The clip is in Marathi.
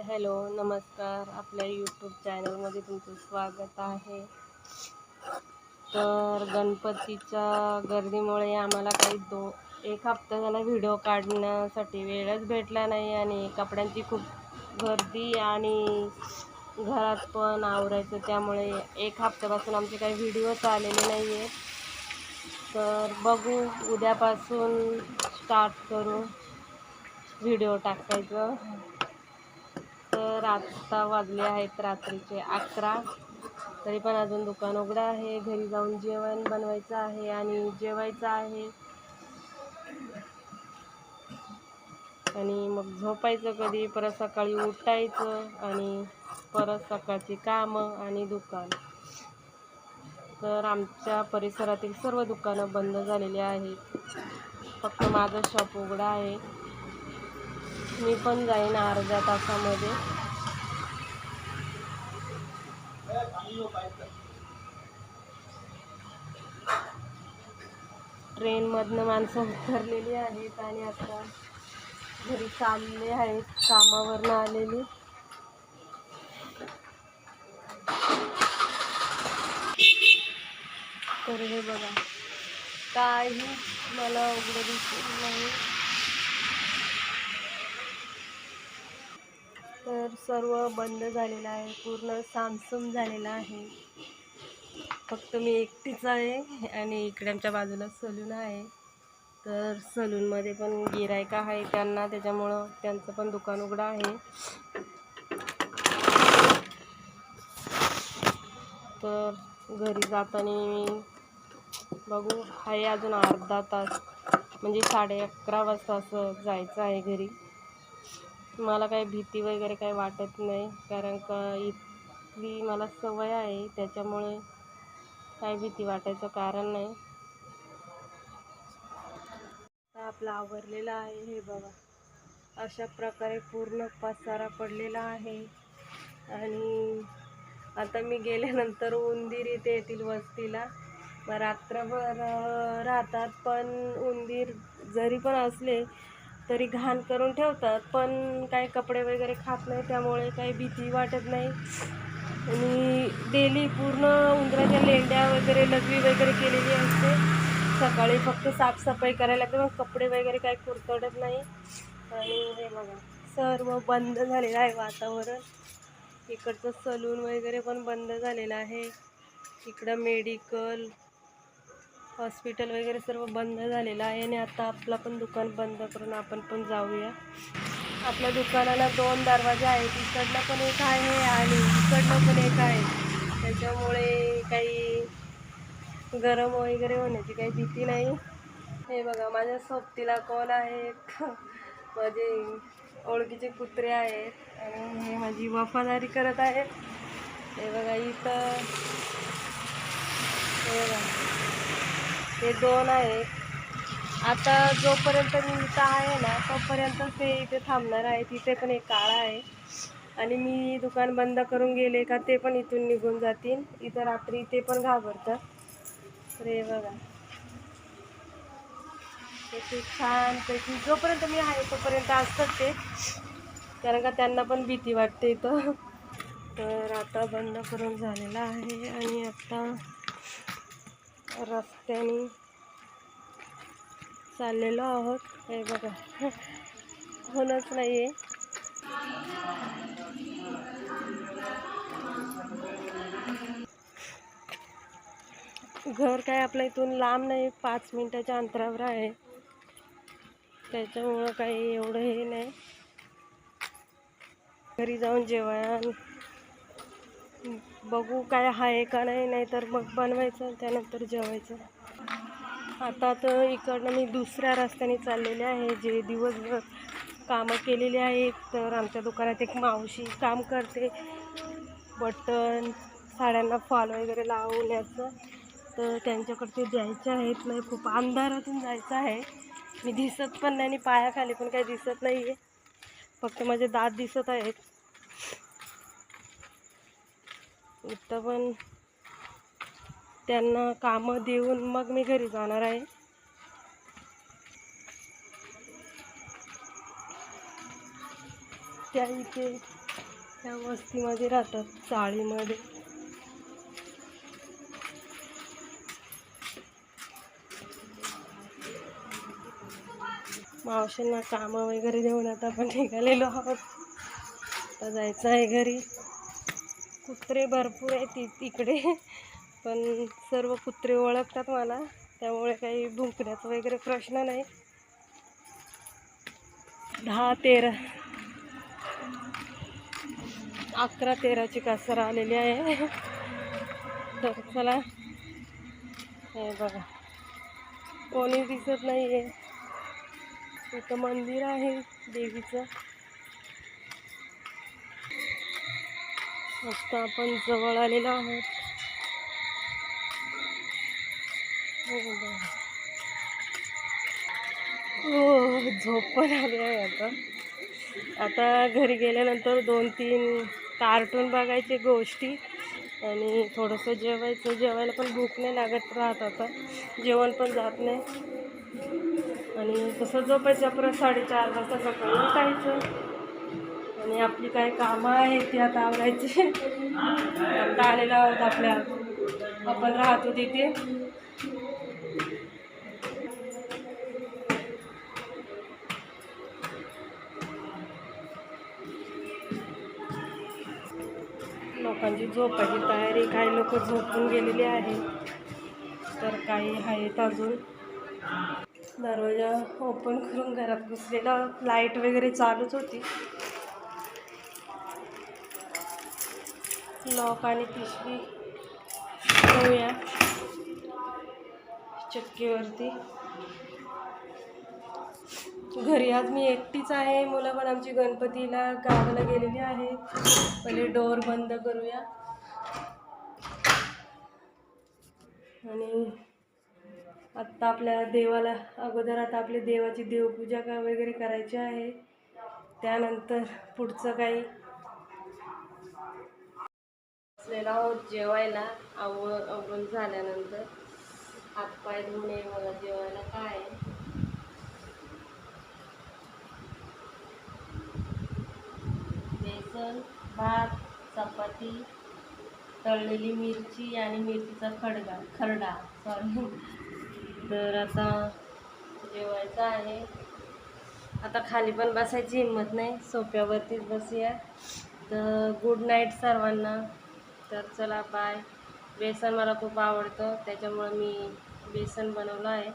हाय हॅलो नमस्कार. आपल्या यूट्यूब चॅनलमध्ये तुमचं स्वागत आहे. तर गणपतीच्या गर्दीमुळे आम्हाला काही दो एक हप्ता झाला व्हिडिओ काढण्यासाठी वेळच भेटला नाही आणि कपड्यांची खूप गर्दी आणि घरात पण आवरायचं त्यामुळे एक हप्त्यापासून आमचे काही व्हिडिओच आलेले नाही आहे तर बघू उद्यापासून स्टार्ट करू व्हिडिओ टाकायचं. आत्ता वाजले आहेत रात्रीचे अकरा. तरी पण अजून दुकान उघडं आहे. घरी जाऊन जेवण बनवायचं आहे आणि जेवायचं आहे. आणि मग झोपायचं कधी? परत सकाळी उठायचं आणि परत सकाळची कामं आणि दुकान. तर आमच्या परिसरातील सर्व दुकानं बंद झालेली आहेत. फक्त माझं शॉप उघडं आहे. मी पण जाईन अर्ध्या तासामध्ये. ट्रेनमधनं माणसं उतरलेली आहेत आणि आता घरी चालले आहेत कामावरनं आलेली. तर हे बघा काही मला उघडं दिसत नाही. तर सर्व बंद झालेलं आहे. पूर्ण सामसूम झालेलं आहे. फक्त मी एकटीच आहे आणि इकडे आमच्या बाजूला सलून आहे. तर सलूनमध्ये पण गिरायका आहे त्यांना त्याच्यामुळं त्यांचं पण दुकान उघडं आहे. तर घरी जाताना मी बघू आहे अजून अर्धा तास म्हणजे साडे अकरा वाजता असं जायचं आहे घरी. मला काही भीती वगैरे काही वाटत नाही. कारण का इथली मला सवय आहे त्याच्यामुळे काही भीती वाटायचं कारण नाही. आपला आवरलेला आहे हे बघा. अशा प्रकारे पूर्ण पसारा पडलेला आहे. आणि आता मी गेल्यानंतर उंदीर इथे येतील वस्तीला. मग रात्रभर राहतात पण उंदीर जरी पण असले तरी घाण करून ठेवतात पण काही कपडे वगैरे खात नाही त्यामुळे काही भीती वाटत नाही. आणि डेली पूर्ण उंदराच्या लेंड्या वगैरे लघवी वगैरे केलेली असते. सकाळी फक्त साफसफाई करायला लागते मग कपडे वगैरे काही कुरतडत नाही. आणि हे बघा सर्व बंद झालेलं आहे वातावरण. इकडचं सलून वगैरे पण बंद झालेलं आहे. इकडं मेडिकल हॉस्पिटल वगैरे सर्व बंद झालेलं आहे आणि आता आपलं पण दुकान बंद करून आपण पण जाऊया. आपल्या दुकानाला दोन दरवाजे आहेत इकडनं पण एक आहे आणि इकडनं पण एक आहे. त्याच्यामुळे काही गरम वगैरे होण्याची काही भीती नाही. हे बघा माझ्या सोबतीला कोण आहे माझे ओळखीचे कुत्रे आहेत आणि हे माझी वफादारी करत आहेत. हे बघा इथं. हे बघा. हे दोन आहे. आता जोपर्यंत मी इथं आहे ना तोपर्यंत ते इथे थांबणार आहे. तिथे पण एक काळा आहे. आणि मी दुकान बंद करून गेले का ते पण इथून निघून जातील. इथं रात्री ते पण घाबरतात. रे बघा. ते छानपैकी जोपर्यंत मी आहे तोपर्यंत असतात ते. कारण का त्यांना पण भीती वाटते इथं. तर आता बंद करून झालेलं आहे. आणि आता रस्त्याने चाललेलो आहोत. हे बघा. होणच नाही आहे घर काय आपल्या इथून लांब नाही पाच मिनटाच्या अंतरावर आहे. त्याच्यामुळं काही एवढं हे नाही. घरी जाऊन जेवण बघू काय आहे का नाही नाहीतर मग बनवायचं त्यानंतर जेवायचं. आता तर इकडनं मी दुसऱ्या रस्त्याने चाललेले आहे जे दिवसभर कामं केलेली आहेत. तर आमच्या दुकानात एक मावशी काम करते. बटन साड्यांना फॉल वगैरे लावण्याचं. तर त्यांच्याकडे द्यायचे आहेत. नाही खूप अंधारातून जायचं आहे. मी दिसत पण नाही आणि पायाखाली पण काही दिसत नाही आहे फक्त माझे दात दिसत आहेत. इथं पण त्यांना कामं देऊन मग मी घरी जाणार आहे. त्या इथे त्या वस्तीमध्ये राहतात चाळीमध्ये. मावशींना कामं वगैरे देऊन आता आपण निघालेलो आहोत. आता जायचं आहे घरी. कुत्रे भरपूर आहेत इकडे. पण सर्व कुत्रे ओळखतात मला. त्यामुळे काही भुंकण्याचा वगैरे प्रश्न नाही. दहा तेरा. अकरा तेराची कासर आलेली आहे. तर चला. हे बघा. कोणी दिसत नाही आहे इथं मंदिर आहे देवीचं. आता आपण जवळ आलेलो आहोत. हो हो झोप पण आली आहे आता. आता घरी गेल्यानंतर दोन तीन कार्टून बघायचे गोष्टी आणि थोडंसं जेवायचं. जेवायला पण भूक नाही लागत राहत आता. जेवण पण जात नाही. आणि तसं झोपायचं परत साडेचार वाजता सकाळी उठायचं. आणि आपली काय कामं आहेत ती आता आवरायची. आता आलेला आहोत आपल्या. आपण राहतो तिथे. लोकांची झोपायची तयारी काही लोक झोपून गेलेली आहे. तर काही आहेत अजून. दरवाजा ओपन करून घरात घुसलेला लाइट वगैरे चालूच होती. लॉक आणि पिशवी ठेवूया चक्कीवरती. घरी आज मी एकटीच आहे. मुलं पण आमची गणपतीला गावाला गेलेली आहे पहिले डोअर बंद करूया. आणि आत्ता आपल्या देवाला अगोदर आता आपली देवाची देवपूजा का वगैरे करायची आहे. त्यानंतर पुढचं काही बसलेलो आहोत जेवायला. आव आवरून झाल्यानंतर हातपाय धुणे मला जेवायला काय आहे? बेसन भात चपाती तळलेली मिरची आणि मिरचीचा खडगा खरडा. सॉरी तर आता जेवायचं आहे. आता खाली पण बसायची हिंमत नाही. सोप्यावरतीच बसूया. तर गुड नाईट सर्वांना. तर चला बाय. बेसन मला खूप आवडतं त्याच्यामुळं मी बेसन बनवलं आहे.